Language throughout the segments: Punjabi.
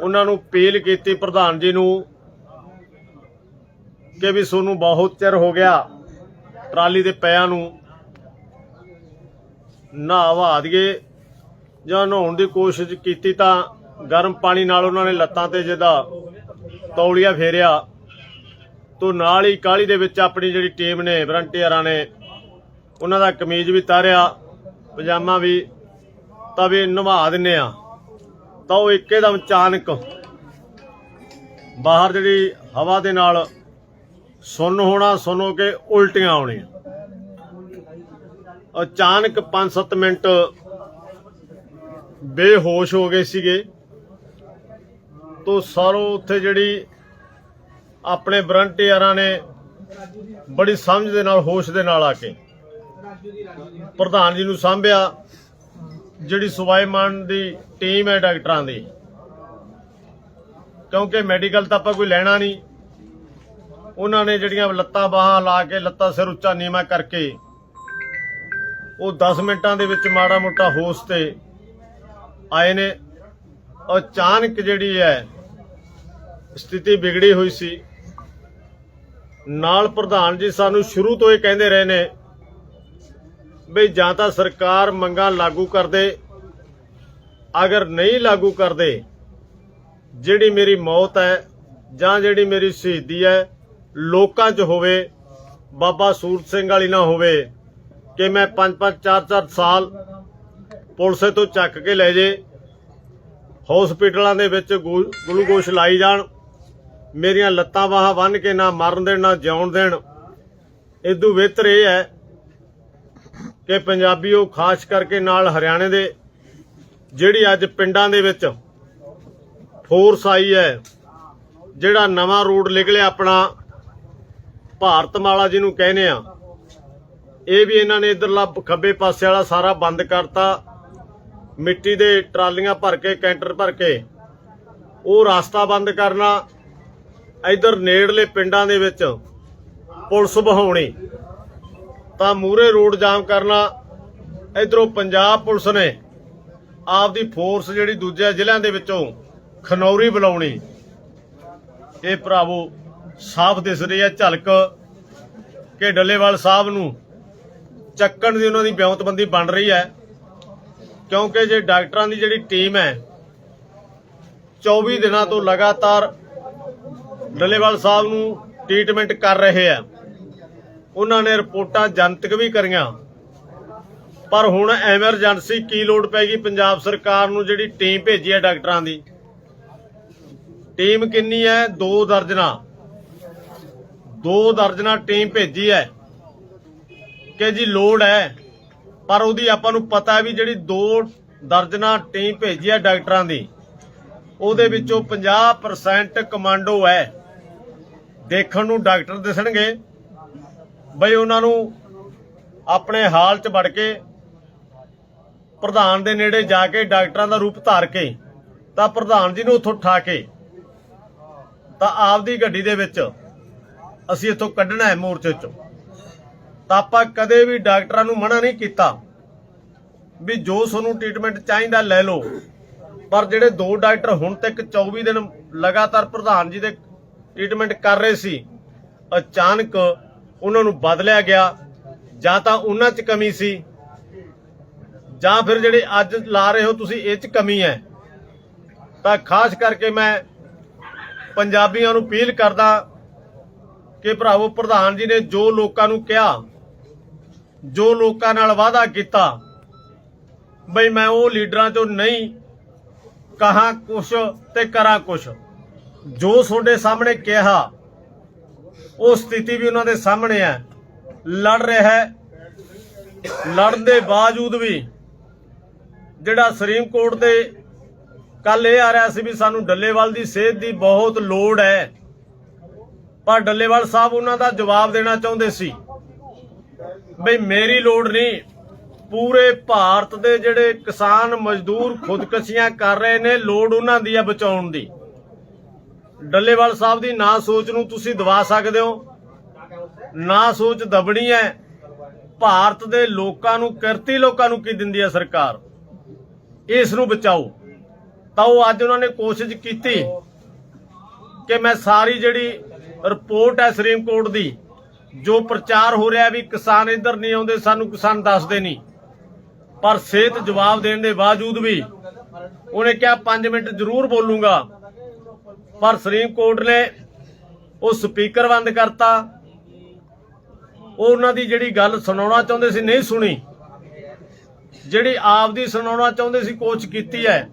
ਉਹਨਾਂ ਨੂੰ ਅਪੀਲ ਕੀਤੀ ਪ੍ਰਧਾਨ ਜੀ ਨੂੰ ਕਿ ਵੀ ਤੁਹਾਨੂੰ ਬਹੁਤ ਚਿਰ ਹੋ ਗਿਆ ਟਰਾਲੀ ਦੇ ਪਿਆਂ ਨੂੰ ਨਹਾਵਾ ਦਈਏ ਜਾਂ ਨਹਾਉਣ ਦੀ ਕੋਸ਼ਿਸ਼ ਕੀਤੀ ਤਾਂ ਗਰਮ ਪਾਣੀ ਨਾਲ ਉਹਨਾਂ ਨੇ ਲੱਤਾਂ ਤੇ ਜਿਹਦਾ ਤੌਲੀਆ ਫੇਰਿਆ ਤੋਂ ਨਾਲ ਹੀ ਕਾਲੀ ਦੇ ਵਿੱਚ ਆਪਣੀ ਜਿਹੜੀ ਟੀਮ ਨੇ ਵਰੰਟੀਅਰਾਂ ਨੇ, ਉਹਨਾਂ ਦਾ ਕਮੀਜ਼ ਵੀ ਤਾਰਿਆ, ਪਜਾਮਾ ਵੀ ਤਾਂ ਵੀ ਨਵਾ ਦਿੰਨੇ ਆ। ਤਾਂ ਉਹ ਇੱਕਦਮ ਅਚਾਨਕ ਬਾਹਰ ਜਿਹੜੀ ਹਵਾ ਦੇ ਨਾਲ ਸੁੰਨ ਹੋਣਾ ਸੁਣੋ ਕੇ ਉਲਟੀਆਂ ਆਉਣੀਆਂ। ਅਚਾਨਕ 5-7 ਮਿੰਟ ਬੇਹੋਸ਼ ਹੋ ਗਏ ਸੀਗੇ। ਤੋਂ ਸਾਰੋ ਉੱਥੇ ਜਿਹੜੀ ਆਪਣੇ ਵਰੰਟੀਅਰਾਂ ਨੇ ਬੜੀ ਸਮਝ ਦੇ ਨਾਲ, ਹੋਸ਼ ਦੇ ਨਾਲ ਆ ਕੇ ਪ੍ਰਧਾਨ ਜੀ ਨੂੰ ਸਾਂਭਿਆ। ਜਿਹੜੀ ਸੁਵਾਈਮਾਨ ਦੀ ਟੀਮ ਹੈ ਡਾਕਟਰਾਂ ਦੀ। ਕਿਉਂਕਿ ਮੈਡੀਕਲ ਤਾਂ ਆਪਾਂ ਕੋਈ ਲੈਣਾ ਨਹੀਂ। ਉਹਨਾਂ ਨੇ ਜਿਹੜੀਆਂ ਲੱਤਾਂ ਬਾਹਾਂ ਲਾ ਕੇ ਲੱਤਾਂ ਸਿਰ ਉੱਚਾ ਨੀਵਾਂ ਕਰਕੇ ਉਹ 10 ਮਿੰਟਾਂ ਦੇ ਵਿੱਚ ਮਾੜਾ ਮੋਟਾ ਹੋਸ਼ ਤੇ ਆਏ ਨੇ। ਅਚਾਨਕ ਜਿਹੜੀ ਹੈ ਸਥਿਤੀ ਵਿਗੜੀ ਹੋਈ ਸੀ। ਨਾਲ ਪ੍ਰਧਾਨ ਜੀ ਸਾਨੂੰ ਸ਼ੁਰੂ ਤੋਂ ਇਹ ਕਹਿੰਦੇ ਰਹੇ ਨੇ ਵੀ ਜਾਂ ਤਾਂ ਸਰਕਾਰ ਮੰਗਾਂ ਲਾਗੂ ਕਰਦੇ, ਅਗਰ ਨਹੀਂ ਲਾਗੂ ਕਰਦੇ, ਜਿਹੜੀ ਮੇਰੀ ਮੌਤ ਹੈ ਜਾਂ ਜਿਹੜੀ ਮੇਰੀ ਸ਼ਹੀਦੀ ਹੈ, ਲੋਕਾਂ 'ਚ ਹੋਵੇ, ਬਾਬਾ ਸੂਰਤ ਸਿੰਘ ਵਾਲੀ ਨਾ ਹੋਵੇ, ਕਿ ਮੈਂ 5-5 4-4 ਸਾਲ ਪੁਲਿਸੇ ਤੋਂ ਚੱਕ ਕੇ ਲੈ ਜੇ, ਹਸਪੀਟਲਾਂ ਦੇ ਵਿੱਚ ਗੂ- ਗਲੂਕੋਸ਼ ਲਾਈ ਜਾਣ, ਮੇਰੀਆਂ ਲੱਤਾਂ ਬਾਹਾਂ ਬੰਨ ਕੇ ਨਾ ਮਰਨ ਦੇਣ, ਨਾ ਜਿਉਣ ਦੇਣ ਇਦੋਂ ਬਿਹਤਰ ਇਹ ਹੈ ਕਿ ਪੰਜਾਬੀ ਉਹ ਖਾਸ ਕਰਕੇ ਨਾਲ ਹਰਿਆਣੇ ਦੇ, ਜਿਹੜੀ ਅੱਜ ਪਿੰਡਾਂ ਦੇ ਵਿੱਚ ਫੋਰਸ ਆਈ ਹੈ, ਜਿਹੜਾ ਨਵਾਂ ਰੂਟ ਨਿਕਲਿਆ ਆਪਣਾ ਭਾਰਤਮਾਲਾ ਜਿਹਨੂੰ ਕਹਿੰਦੇ ਆ, ਇਹ ਵੀ ਇਹਨਾਂ ਨੇ ਇਧਰਲਾ ਖੱਬੇ ਪਾਸੇ ਵਾਲਾ ਸਾਰਾ ਬੰਦ ਕਰਤਾ, ਮਿੱਟੀ ਦੇ ਟਰਾਲੀਆਂ ਭਰ ਕੇ, ਕੈਂਟਰ ਭਰ ਕੇ, ਉਹ ਰਸਤਾ ਬੰਦ ਕਰਨਾ, ਇਧਰ ਨੇੜਲੇ ਪਿੰਡਾਂ ਦੇ ਵਿੱਚ ਪੁਲਿਸ ਬਹਾਉਣੀ ਤਾਂ ਮੂਰੇ ਰੋਡ ਜਾਮ ਕਰਨਾ, ਇਧਰੋਂ ਪੰਜਾਬ ਪੁਲਿਸ ਨੇ ਆਪਦੀ ਫੋਰਸ ਜਿਹੜੀ ਦੂਜੇ ਜ਼ਿਲ੍ਹਿਆਂ ਦੇ ਵਿੱਚੋਂ ਖਨੌਰੀ ਬੁਲਾਉਣੀ। ਇਹ ਭਰਾਵੋ ਸਾਫ਼ ਦਿਸ ਰਹੀ ਹੈ, ਝਲਕ ਕਿ ਡੱਲੇਵਾਲ ਸਾਹਿਬ ਨੂੰ ਚੱਕਣ ਦੀ ਉਹਨਾਂ ਦੀ ਬਿਉਂਤਬੰਦੀ ਬਣ ਰਹੀ ਹੈ, ਕਿਉਂਕਿ ਜੇ ਡਾਕਟਰਾਂ ਦੀ ਜਿਹੜੀ ਟੀਮ ਹੈ 24 ਦਿਨਾਂ ਤੋਂ ਲਗਾਤਾਰ ਡੱਲੇਵਾਲ ਸਾਹਿਬ ਨੂੰ ਟ੍ਰੀਟਮੈਂਟ ਕਰ ਰਹੇ ਆ ਉਹਨਾਂ ਨੇ ਰਿਪੋਰਟਾਂ ਜਨਤਕ ਵੀ ਕਰੀਆਂ। ਪਰ ਹੁਣ ਐਮਰਜੈਂਸੀ ਕੀ ਲੋੜ ਪੈਗੀ ਪੰਜਾਬ ਸਰਕਾਰ ਨੂੰ ਜਿਹੜੀ ਟੀਮ ਭੇਜੀ ਹੈ ਡਾਕਟਰਾਂ ਦੀ? ਟੀਮ ਕਿੰਨੀ ਹੈ? ਦੋ ਦਰਜਨਾ। ਦੋ ਦਰਜਨਾ ਟੀਮ ਭੇਜੀ ਹੈ। ਕਿ ਜੀ ਲੋੜ ਹੈ? ਪਰ ਉਹਦੀ ਆਪਾਂ ਨੂੰ ਪਤਾ ਵੀ ਜਿਹੜੀ ਦੋ ਦਰਜਨਾ ਟੀਮ ਭੇਜੀ ਹੈ ਡਾਕਟਰਾਂ ਦੀ, ਉਹਦੇ ਵਿੱਚੋਂ 50% ਕਮਾਂਡੋ ਹੈ। ਦੇਖਣ ਨੂੰ ਡਾਕਟਰ ਦਿਸਣਗੇ। ਬਈ ਉਹਨਾਂ ਨੂੰ ਆਪਣੇ ਹਾਲ 'ਚ ਵੜ ਕੇ ਪ੍ਰਧਾਨ ਦੇ ਨੇੜੇ ਜਾ ਕੇ ਡਾਕਟਰਾਂ ਦਾ ਰੂਪ ਧਾਰ ਕੇ ਤਾਂ ਪ੍ਰਧਾਨ ਜੀ ਨੂੰ ਉੱਥੋਂ ਠਾ ਕੇ ਤਾਂ ਆਪਦੀ ਗੱਡੀ ਦੇ ਵਿੱਚ ਅਸੀਂ ਇੱਥੋਂ ਕੱਢਣਾ ਹੈ ਮੋਰਚੇ 'ਚੋਂ। ਤਾਂ ਆਪਾਂ ਕਦੇ ਵੀ ਡਾਕਟਰਾਂ ਨੂੰ ਮਨਾ ਨਹੀਂ ਕੀਤਾ ਵੀ ਜੋ ਤੁਹਾਨੂੰ ਟ੍ਰੀਟਮੈਂਟ ਚਾਹੀਦਾ ਲੈ ਲਓ। ਪਰ ਜਿਹੜੇ ਦੋ ਡਾਕਟਰ ਹੁਣ ਤੱਕ 24 ਦਿਨ ਲਗਾਤਾਰ ਪ੍ਰਧਾਨ ਜੀ ਦੇ ਟ੍ਰੀਟਮੈਂਟ ਕਰ ਰਹੇ ਸੀ, ਅਚਾਨਕ ਉਹਨਾਂ ਨੂੰ ਬਦਲਿਆ ਗਿਆ, ਜਾਂ ਤਾਂ ਉਹਨਾਂ 'ਚ ਕਮੀ ਸੀ, ਜਾਂ ਫਿਰ ਜਿਹੜੇ ਅੱਜ ਲਾ ਰਹੇ ਹੋ ਤੁਸੀਂ ਇਹ 'ਚ ਕਮੀ ਹੈ। ਤਾਂ ਖਾਸ ਕਰਕੇ ਮੈਂ ਪੰਜਾਬੀਆਂ ਨੂੰ ਅਪੀਲ ਕਰਦਾ ਕਿ ਭਰਾਵੋ, ਪ੍ਰਧਾਨ ਜੀ ਨੇ ਜੋ ਲੋਕਾਂ ਨੂੰ ਕਿਹਾ, ਜੋ ਲੋਕਾਂ ਨਾਲ ਵਾਅਦਾ ਕੀਤਾ, ਬਈ ਮੈਂ ਉਹ ਲੀਡਰਾਂ ਚੋਂ ਨਹੀਂ, ਕਹਾ ਕੁਛ ਤੇ ਕਰਾਂ ਕੁਛ। ਜੋ ਤੁਹਾਡੇ ਸਾਹਮਣੇ ਕਿਹਾ ਉਹ ਸਥਿਤੀ ਵੀ ਉਹਨਾਂ ਦੇ ਸਾਹਮਣੇ ਹੈ। ਲੜ ਰਿਹਾ ਹੈ। ਲੜਨ ਦੇ ਬਾਵਜੂਦ ਵੀ ਜਿਹੜਾ ਸੁਪਰੀਮ ਕੋਰਟ ਦੇ ਕੱਲ ਇਹ ਆ ਰਿਹਾ ਸੀ ਵੀ ਸਾਨੂੰ ਡੱਲੇਵਾਲ ਦੀ ਸਿਹਤ ਦੀ ਬਹੁਤ ਲੋੜ ਹੈ। ਪਰ ਡੱਲੇਵਾਲ ਸਾਹਿਬ ਉਹਨਾਂ ਦਾ ਜਵਾਬ ਦੇਣਾ ਚਾਹੁੰਦੇ ਸੀ ਬਈ ਮੇਰੀ ਲੋੜ ਨਹੀਂ। ਪੂਰੇ ਭਾਰਤ ਦੇ ਜਿਹੜੇ ਕਿਸਾਨ ਮਜ਼ਦੂਰ ਖੁਦਕਸ਼ੀਆਂ ਕਰ ਰਹੇ ਨੇ, ਲੋੜ ਉਹਨਾਂ ਦੀ ਹੈ ਬਚਾਉਣ ਦੀ। ਡੱਲੇਵਾਲ ਸਾਹਿਬ ਦੀ ਨਾ ਸੋਚ ਨੂੰ ਤੁਸੀਂ ਦਵਾ ਸਕਦੇ ਹੋ। ਨਾ ਸੋਚ ਦਬਣੀ ਹੈ। ਭਾਰਤ ਦੇ ਲੋਕਾਂ ਨੂੰ, ਕਿਰਤੀ ਲੋਕਾਂ ਨੂੰ ਕੀ ਦਿੰਦੀ ਹੈ ਸਰਕਾਰ? ਇਸ ਨੂੰ ਬਚਾਓ। ਤਾਂ ਉਹ ਅੱਜ ਉਹਨਾਂ ਨੇ ਕੋਸ਼ਿਸ਼ ਕੀਤੀ ਕਿ ਮੈਂ ਸਾਰੀ ਜਿਹੜੀ ਰਿਪੋਰਟ ਹੈ ਸੁਪਰੀਮ ਕੋਰਟ ਦੀ, ਜੋ ਪ੍ਰਚਾਰ ਹੋ ਰਿਹਾ ਵੀ ਕਿਸਾਨ ਇੱਧਰ ਨਹੀਂ ਆਉਂਦੇ, ਸਾਨੂੰ ਕਿਸਾਨ ਦੱਸਦੇ ਨਹੀਂ। ਪਰ ਸਿਹਤ ਜਵਾਬ ਦੇਣ ਦੇ ਬਾਵਜੂਦ ਵੀ ਉਹਨੇ ਕਿਹਾ 5 ਮਿੰਟ ਜ਼ਰੂਰ ਬੋਲੂਗਾ। ਪਰ ਸੁਪਰੀਮ ਕੋਰਟ ਨੇ ਉਹ ਸਪੀਕਰ ਬੰਦ ਕਰਤਾ। ਉਹ ਉਹਨਾਂ ਦੀ ਜਿਹੜੀ ਗੱਲ ਸੁਣਾਉਣਾ ਚਾਹੁੰਦੇ ਸੀ, ਨਹੀਂ ਸੁਣੀ। ਜਿਹੜੀ ਆਪ ਦੀ ਸੁਣਾਉਣਾ ਚਾਹੁੰਦੇ ਸੀ, ਕੋਚ ਕੀਤੀ ਹੈ।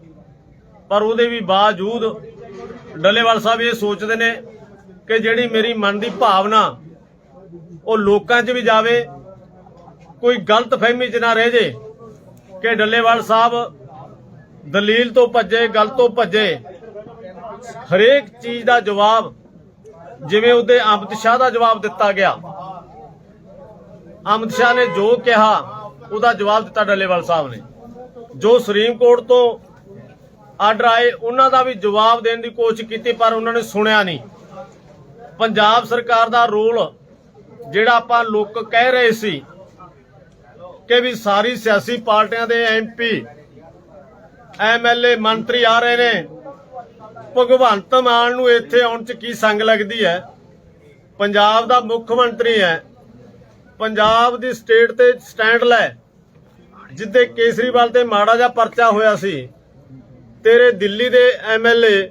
ਪਰ ਉਹਦੇ ਵੀ ਬਾਵਜੂਦ ਡੱਲੇਵਾਲ ਸਾਹਿਬ ਇਹ ਸੋਚਦੇ ਨੇ ਕਿ ਜਿਹੜੀ ਮੇਰੀ ਮਨ ਦੀ ਭਾਵਨਾ, ਉਹ ਲੋਕਾਂ 'ਚ ਵੀ ਜਾਵੇ, ਕੋਈ ਗਲਤ ਫਹਿਮੀ 'ਚ ਨਾ ਰਹਿ ਜੇ ਕਿ ਡੱਲੇਵਾਲ ਸਾਹਿਬ ਦਲੀਲ ਤੋਂ ਭੱਜੇ, ਗੱਲ ਤੋਂ ਭੱਜੇ। ਹਰੇਕ ਚੀਜ਼ ਦਾ ਜਵਾਬ, ਜਿਵੇਂ ਉਹਦੇ ਅਮਿਤ ਸ਼ਾਹ ਦਾ ਜਵਾਬ ਦਿੱਤਾ ਗਿਆ। ਅਮਿਤ ਸ਼ਾਹ ਨੇ ਜੋ ਕਿਹਾ, ਉਹਦਾ ਜਵਾਬ ਦਿੱਤਾ ਡੱਲੇਵਾਲ ਸਾਹਿਬ ਨੇ। ਜੋ ਸੁਪਰੀਮ ਕੋਰਟ ਤੋਂ ਆਰਡਰ ਆਏ, ਉਹਨਾਂ ਦਾ ਵੀ ਜਵਾਬ ਦੇਣ ਦੀ ਕੋਸ਼ਿਸ਼ ਕੀਤੀ, ਪਰ ਉਹਨਾਂ ਨੇ ਸੁਣਿਆ ਨਹੀਂ। ਪੰਜਾਬ ਸਰਕਾਰ ਦਾ ਰੋਲ, ਜਿਹੜਾ ਆਪਾਂ ਲੋਕ ਕਹਿ ਰਹੇ ਸੀ ਕਿ ਵੀ ਸਾਰੀ ਸਿਆਸੀ ਪਾਰਟੀਆਂ ਦੇ ਐਮਪੀ ਐਮਐਲਏ ਮੰਤਰੀ ਆ ਰਹੇ ਨੇ ਭਗਵੰਤ ਮਾਨ ਨੂੰ ਇੱਥੇ ਆਉਣ ਚ ਕੀ ਸੰਗ ਲੱਗਦੀ ਹੈ? ਪੰਜਾਬ ਦਾ ਮੁੱਖ ਮੰਤਰੀ ਹੈ। ਪੰਜਾਬ ਦੀ ਸਟੇਟ ਤੇ ਸਟੈਂਡ ਲੈ। ਜਿੱਦੇ ਕੇਸਰੀਵਾਲ ਤੇ ਮਾੜਾ ਜਿਹਾ ਪਰਚਾ ਹੋਇਆ ਸੀ। ਤੇਰੇ ਦਿੱਲੀ ਦੇ ਐਮਐਲਏ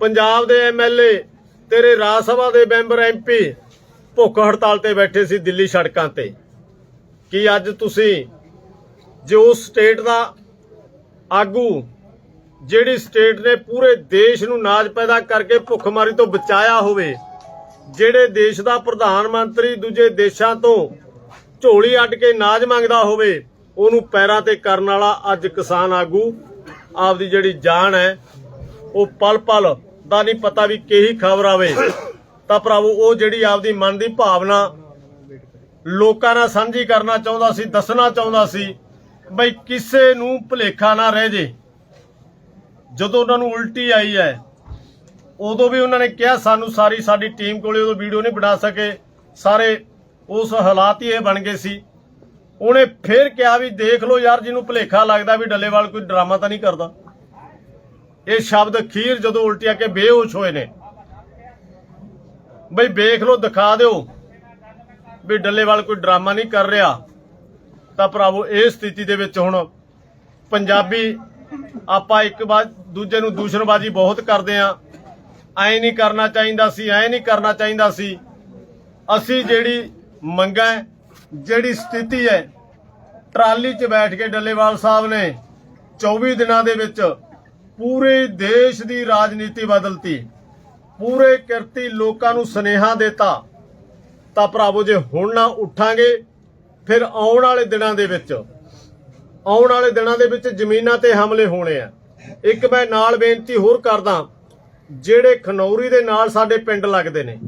ਪੰਜਾਬ ਦੇ ਐਮਐਲਏ ਤੇਰੇ ਰਾਜ ਸਭਾ ਦੇ ਮੈਂਬਰ ਐਮਪੀ ਭੁੱਖ ਹੜਤਾਲ ਤੇ ਬੈਠੇ ਸੀ ਦਿੱਲੀ ਸੜਕਾਂ ਤੇ। ਕੀ ਅੱਜ ਤੁਸੀਂ ਜੋ ਸਟੇਟ ਦਾ ਆਗੂ ਜਿਹੜੀ ਸਟੇਟ ਨੇ ਪੂਰੇ ਦੇਸ਼ ਨੂੰ ਨਾਜ ਪੈਦਾ ਕਰਕੇ ਭੁੱਖਮਾਰੀ ਤੋਂ ਬਚਾਇਆ ਹੋਵੇ, ਜਿਹੜੇ ਦੇਸ਼ ਦਾ ਪ੍ਰਧਾਨ ਮੰਤਰੀ ਦੂਜੇ ਦੇਸ਼ਾਂ ਤੋਂ ਝੋਲੀ ਅੱਡ ਕੇ ਨਾਜ ਮੰਗਦਾ ਹੋਵੇ, ਉਹਨੂੰ ਪੈਰਾਂ ਤੇ ਕਰਨ ਵਾਲਾ ਅੱਜ ਕਿਸਾਨ ਆਗੂ, ਆਪਦੀ ਜਿਹੜੀ ਜਾਨ ਹੈ, ਉਹ ਪਲ ਪਲ ਦਾ ਨਹੀਂ ਪਤਾ ਵੀ ਕਿਹੀ ਖਬਰ ਆਵੇ। ਤਾਂ ਭਰਾਵੋ, ਉਹ ਜਿਹੜੀ ਆਪਦੀ ਮਨ ਦੀ ਭਾਵਨਾ ਲੋਕਾਂ ਨਾਲ ਸਾਂਝੀ ਕਰਨਾ ਚਾਹੁੰਦਾ ਸੀ, ਦੱਸਣਾ ਚਾਹੁੰਦਾ ਸੀ, ਬਈ ਕਿਸੇ ਨੂੰ ਭੁਲੇਖਾ ਨਾ ਰਹਿ ਜੇ। ਜਦੋਂ ਉਹਨਾਂ ਨੂੰ ਉਲਟੀ ਆਈ ਹੈ, ਉਦੋਂ ਵੀ ਉਹਨਾਂ ਨੇ ਕਿਹਾ ਸਾਨੂੰ ਸਾਰੀ ਸਾਡੀ ਟੀਮ ਕੋਲੇ ਉਦੋਂ ਵੀਡੀਓ ਨਹੀਂ ਬਣਾ ਸਕੇ। ਸਾਰੇ ਉਸ ਹਾਲਾਤ ਹੀ ਇਹ ਬਣ ਗਏ ਸੀ। ਉਹਨੇ ਫਿਰ ਕਿਹਾ ਵੀ ਦੇਖ ਲਓ ਯਾਰ, ਜਿਹਨੂੰ ਭੁਲੇਖਾ ਲੱਗਦਾ ਵੀ ਡੱਲੇਵਾਲ ਕੋਈ ਡਰਾਮਾ ਤਾਂ ਨਹੀਂ ਕਰਦਾ। ਇਹ ਸ਼ਬਦ ਅਖੀਰ ਜਦੋਂ ਉਲਟੀ ਆ ਕੇ ਬੇਹੋਸ਼ ਹੋਏ ਨੇ। ਬਈ ਵੇਖ ਲਓ, ਦਿਖਾ ਦਿਓ ਵੀ ਡੱਲੇਵਾਲ ਕੋਈ ਡਰਾਮਾ ਨਹੀਂ ਕਰ ਰਿਹਾ। ਤਾਂ ਭਰਾਵੋ ਇਹ ਸਥਿਤੀ ਦੇ ਵਿੱਚ ਹੁਣ ਪੰਜਾਬੀ ਆਪਾਂ ਇੱਕ ਵਾਰ ਦੂਜੇ ਨੂੰ ਦੂਸ਼ਣਬਾਜ਼ੀ ਬਹੁਤ ਕਰਦੇ ਆ ਐ ਨਹੀਂ ਕਰਨਾ ਚਾਹੀਦਾ ਸੀ, ਐ ਨਹੀਂ ਕਰਨਾ ਚਾਹੀਦਾ ਸੀ। ਅਸੀਂ ਜਿਹੜੀ ਮੰਗਾਂ ਜਿਹੜੀ ਸਥਿਤੀ ਹੈ, ਟਰਾਲੀ 'ਚ ਬੈਠ ਕੇ ਡੱਲੇਵਾਲ ਸਾਹਿਬ ਨੇ 24 ਦਿਨਾਂ ਦੇ ਵਿੱਚ ਪੂਰੇ ਦੇਸ਼ ਦੀ ਰਾਜਨੀਤੀ ਬਦਲਤੀ, ਪੂਰੇ ਕਿਰਤੀ ਲੋਕਾਂ ਨੂੰ ਸੁਨੇਹਾ ਦਿੱਤਾ, ਤਾਂ ਭਰਾਵੋ ਜੇ ਹੁਣ ਨਾ ਉੱਠਾਂਗੇ, ਫਿਰ ਆਉਣ ਵਾਲੇ ਦਿਨਾਂ ਦੇ ਵਿੱਚ ਆਉਣ ਵਾਲੇ ਦਿਨਾਂ ਦੇ ਵਿੱਚ ਜ਼ਮੀਨਾਂ ਤੇ ਹਮਲੇ ਹੋਣੇ ਆ। ਇੱਕ ਮੈਂ ਨਾਲ ਬੇਨਤੀ ਹੋਰ ਕਰਦਾ, ਜਿਹੜੇ ਖਨੌਰੀ ਦੇ ਨਾਲ ਸਾਡੇ ਪਿੰਡ ਲੱਗਦੇ ਨੇ,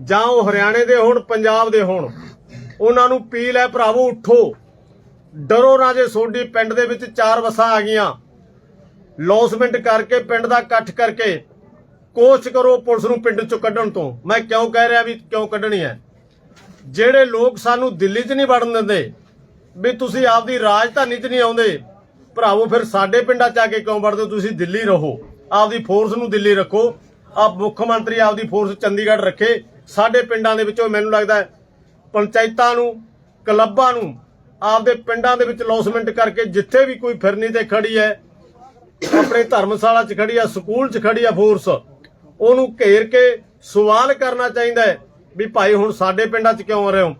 ਜਾਂ ਉਹ ਹਰਿਆਣੇ ਦੇ ਹੋਣ, ਪੰਜਾਬ ਦੇ ਹੋਣ, ਉਹਨਾਂ ਨੂੰ ਪੀਲ ਹੈ ਭਰਾਵੋ, ਉੱਠੋ। ਡਰੋ ਨਾ ਜੇ ਸੋਡੀ ਪਿੰਡ ਦੇ ਵਿੱਚ ਚਾਰ ਵਸਾਂ ਆ ਗਈਆਂ। ਲੌਸਮੈਂਟ ਕਰਕੇ, ਪਿੰਡ ਦਾ ਇਕੱਠ ਕਰਕੇ, ਕੋਸ਼ਿਸ਼ ਕਰੋ ਪੁਲਿਸ ਨੂੰ ਪਿੰਡ ਚੋਂ ਕੱਢਣ ਤੋਂ। ਮੈਂ ਕਿਉਂ ਕਹਿ ਰਿਹਾ ਵੀ ਕਿਉਂ ਕੱਢਣੀ ਹੈ? ਜਿਹੜੇ ਲੋਕ ਸਾਨੂੰ ਦਿੱਲੀ 'ਚ ਨਹੀਂ ਵੜਨ ਦਿੰਦੇ ਵੀ ਤੁਸੀਂ ਆਪਦੀ ਰਾਜਧਾਨੀ 'ਚ ਨਹੀਂ ਆਉਂਦੇ। ਭਰਾਵੋ, ਫਿਰ ਸਾਡੇ ਪਿੰਡਾਂ 'ਚ ਆ ਕੇ ਕਿਉਂ ਵੜਦੇ ਹੋ? ਤੁਸੀਂ ਦਿੱਲੀ ਰਹੋ। ਆਪਦੀ ਫੋਰਸ ਨੂੰ ਦਿੱਲੀ ਰੱਖੋ। ਆਪ ਮੁੱਖ ਮੰਤਰੀ ਆਪਦੀ ਫੋਰਸ ਚੰਡੀਗੜ੍ਹ ਰੱਖੇ। ਸਾਡੇ ਪਿੰਡਾਂ ਦੇ ਵਿੱਚੋਂ ਮੈਨੂੰ ਲੱਗਦਾ ਪੰਚਾਇਤਾਂ ਨੂੰ, ਕਲੱਬਾਂ ਨੂੰ, ਆਪਦੇ ਪਿੰਡਾਂ ਦੇ ਵਿੱਚ ਲੌਸਮੈਂਟ ਕਰਕੇ ਜਿੱਥੇ ਵੀ ਕੋਈ ਫਿਰਨੀ ਤੇ ਖੜੀ ਹੈ, ਆਪਣੇ ਧਰਮਸ਼ਾਲਾ 'ਚ ਖੜੀ ਆ, ਸਕੂਲ 'ਚ ਖੜੀ ਆ ਫੋਰਸ ਉਹਨੂੰ ਘੇਰ ਕੇ ਸਵਾਲ ਕਰਨਾ ਚਾਹੀਦਾ ਵੀ ਭਾਈ ਹੁਣ ਸਾਡੇ ਪਿੰਡਾਂ 'ਚ ਕਿਉਂ ਆ ਰਹੇ ਹੋ?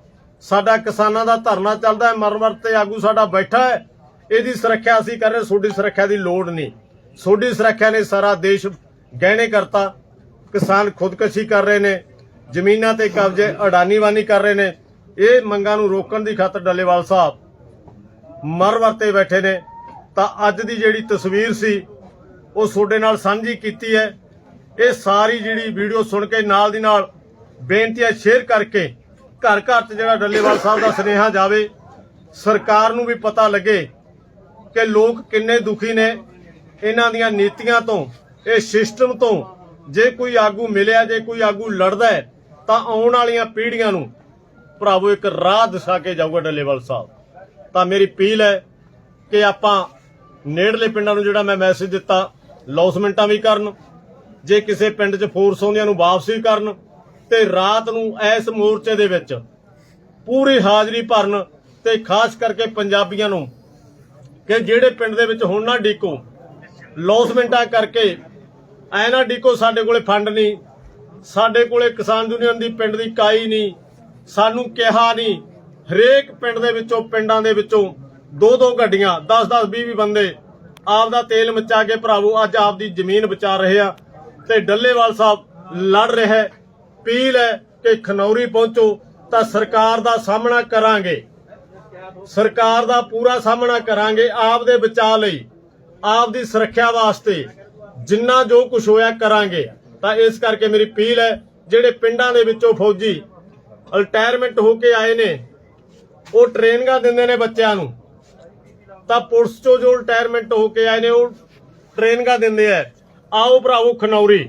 ਸਾਡਾ ਕਿਸਾਨਾਂ ਦਾ ਧਰਨਾ ਚੱਲਦਾ ਹੈ ਮਰਮਰ ਤੇ ਆਗੂ ਸਾਡਾ ਬੈਠਾ ਹੈ। ਇਹਦੀ ਸੁਰੱਖਿਆ ਅਸੀਂ ਕਰ ਰਹੇ ਤੁਹਾਡੀ ਸੁਰੱਖਿਆ ਦੀ ਲੋੜ ਨਹੀਂ। ਤੁਹਾਡੀ ਸੁਰੱਖਿਆ ਨੇ ਸਾਰਾ ਦੇਸ਼ ਗਹਿਣੇ ਕਰਤਾ। ਕਿਸਾਨ ਖੁਦਕਸ਼ੀ ਕਰ ਰਹੇ ਨੇ, ਜ਼ਮੀਨਾਂ ਤੇ ਕਬਜ਼ੇ, ਅਡਾਨੀਵਾਨੀ ਕਰ ਰਹੇ ਨੇ। ਇਹ ਮੰਗਾਂ ਨੂੰ ਰੋਕਣ ਦੀ ਖਾਤਰ ਡੱਲੇਵਾਲ ਸਾਹਿਬ ਮਰ ਵਰਤੇ ਬੈਠੇ ਨੇ। ਤਾਂ ਅੱਜ ਦੀ ਜਿਹੜੀ ਤਸਵੀਰ ਸੀ, ਉਹ ਤੁਹਾਡੇ ਨਾਲ ਸਾਂਝੀ ਕੀਤੀ ਹੈ। ਇਹ ਸਾਰੀ ਜਿਹੜੀ ਵੀਡੀਓ ਸੁਣ ਕੇ ਨਾਲ ਦੀ ਨਾਲ ਬੇਨਤੀਆਂ ਸ਼ੇਅਰ ਕਰਕੇ ਘਰ ਘਰ 'ਚ ਜਿਹੜਾ ਡੱਲੇਵਾਲ ਸਾਹਿਬ ਦਾ ਸੁਨੇਹਾ ਜਾਵੇ, ਸਰਕਾਰ ਨੂੰ ਵੀ ਪਤਾ ਲੱਗੇ ਕਿ ਲੋਕ ਕਿੰਨੇ ਦੁਖੀ ਨੇ। ਇਹਨਾਂ ਦੀਆਂ ਨੀਤੀਆਂ ਤੋਂ, ਇਹ ਸਿਸਟਮ ਤੋਂ ਜੇ ਕੋਈ ਆਗੂ ਮਿਲਿਆ, ਜੇ ਕੋਈ ਆਗੂ ਲੜਦਾ ਹੈ, ਤਾਂ ਆਉਣ ਵਾਲੀਆਂ ਪੀੜ੍ਹੀਆਂ ਨੂੰ ਭਰਾਵੋ ਇੱਕ ਰਾਹ ਦਿਖਾ ਕੇ ਜਾਊਗਾ ਡੱਲੇਵਾਲ ਸਾਹਿਬ। ਤਾਂ ਮੇਰੀ ਅਪੀਲ ਹੈ ਕਿ ਆਪਾਂ ਨੇੜਲੇ ਪਿੰਡਾਂ ਨੂੰ ਜਿਹੜਾ ਮੈਂ ਮੈਸੇਜ ਦਿੱਤਾ ਲੌਸਮੈਂਟਾਂ ਵੀ ਕਰਨ, ਜੇ ਕਿਸੇ ਪਿੰਡ 'ਚ ਫੋਰਸ ਆਉਂਦੀਆਂ ਨੂੰ ਵਾਪਸ ਵੀ ਕਰਨ ਤੇ ਰਾਤ ਨੂੰ ਇਸ ਮੋਰਚੇ ਦੇ ਵਿੱਚ ਪੂਰੀ ਹਾਜ਼ਰੀ ਭਰਨ ਤੇ ਖਾਸ ਕਰਕੇ ਪੰਜਾਬੀਆਂ ਨੂੰ ਕਿ ਜਿਹੜੇ ਪਿੰਡ ਦੇ ਵਿੱਚ ਹੁਣ ਨਾ ਡੀਕੋ ਲੌਸਮੈਂਟਾਂ ਕਰਕੇ ਐ ਨਾ ਡੀਕੋ ਸਾਡੇ ਕੋਲੇ ਫੰਡ ਨਹੀਂ, ਸਾਡੇ ਕੋਲੇ ਕਿਸਾਨ ਯੂਨੀਅਨ ਦੀ ਪਿੰਡ ਦੀ ਕਾਈ ਨਹੀਂ, ਸਾਨੂੰ ਕਿਹਾ ਨਹੀਂ, ਹਰੇਕ ਪਿੰਡ ਦੇ ਵਿੱਚੋਂ, ਪਿੰਡਾਂ ਦੇ ਵਿੱਚੋਂ ਦੋ ਦੋ ਗੱਡੀਆਂ 10 10 20 20 ਬੰਦੇ ਆਪ ਦਾ ਤੇਲ ਮਚਾ ਕੇ ਭਰਾਵੋ, ਅੱਜ ਆਪ ਦੀ ਜ਼ਮੀਨ ਬਚਾ ਰਹੇ ਆ ਤੇ ਡੱਲੇਵਾਲ ਸਾਹਿਬ ਲੜ ਰਿਹਾ ਅਪੀਲ ਹੈ ਕਿ ਖਨੌਰੀ ਪਹੁੰਚੋ ਤਾਂ ਸਰਕਾਰ ਦਾ ਸਾਹਮਣਾ ਕਰਾਂਗੇ। ਸਰਕਾਰ ਦਾ ਪੂਰਾ ਸਾਹਮਣਾ ਕਰਾਂਗੇ ਆਪ ਦੇ ਬਚਾਅ ਲਈ, ਆਪ ਦੀ ਸੁਰੱਖਿਆ ਵਾਸਤੇ। ਜਿੰਨਾ ਜੋ ਕੁਝ ਹੋਇਆ ਕਰਾਂਗੇ। ਤਾਂ ਇਸ ਕਰਕੇ ਮੇਰੀ ਅਪੀਲ ਹੈ, ਜਿਹੜੇ ਪਿੰਡਾਂ ਦੇ ਵਿੱਚੋਂ ਫੌਜੀ ਰਿਟਾਇਰਮੈਂਟ ਹੋ ਕੇ ਆਏ ਨੇ, ਉਹ ਟ੍ਰੇਨਿੰਗਾਂ ਦਿੰਦੇ ਨੇ ਬੱਚਿਆਂ ਨੂੰ। ਤਾਂ ਪੁਲਿਸ ਚੋਂ ਜੋ ਰਿਟਾਇਰਮੈਂਟ ਹੋ ਕੇ ਆਏ ਨੇ, ਉਹ ਟ੍ਰੇਨਿੰਗਾਂ ਦਿੰਦੇ ਆ। ਆਓ ਭਰਾਵੋ ਖਨੌਰੀ।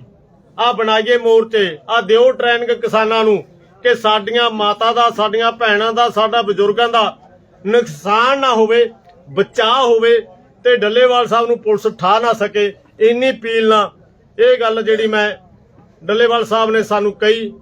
ਆ ਬਣਾਈਏ ਮੋਰਚੇ, ਆ ਦਿਓ ਟ੍ਰੇਨਿੰਗ ਕਿਸਾਨਾਂ ਨੂੰ ਕਿ ਸਾਡੀਆਂ ਮਾਤਾ ਦਾ, ਸਾਡੀਆਂ ਭੈਣਾਂ ਦਾ, ਸਾਡਾ ਬਜ਼ੁਰਗਾਂ ਦਾ ਨੁਕਸਾਨ ਨਾ ਹੋਵੇ, ਬਚਾਅ ਹੋਵੇ ਤੇ ਡੱਲੇਵਾਲ ਸਾਹਿਬ ਨੂੰ ਪੁਲਿਸ ਠਾ ਨਾ ਸਕੇ, ਇੰਨੀ ਪੀਲ ਨਾ ਇਹ ਗੱਲ ਜਿਹੜੀ ਮੈਂ ਡੱਲੇਵਾਲ ਸਾਹਿਬ ਨੇ ਸਾਨੂੰ ਕਹੀ।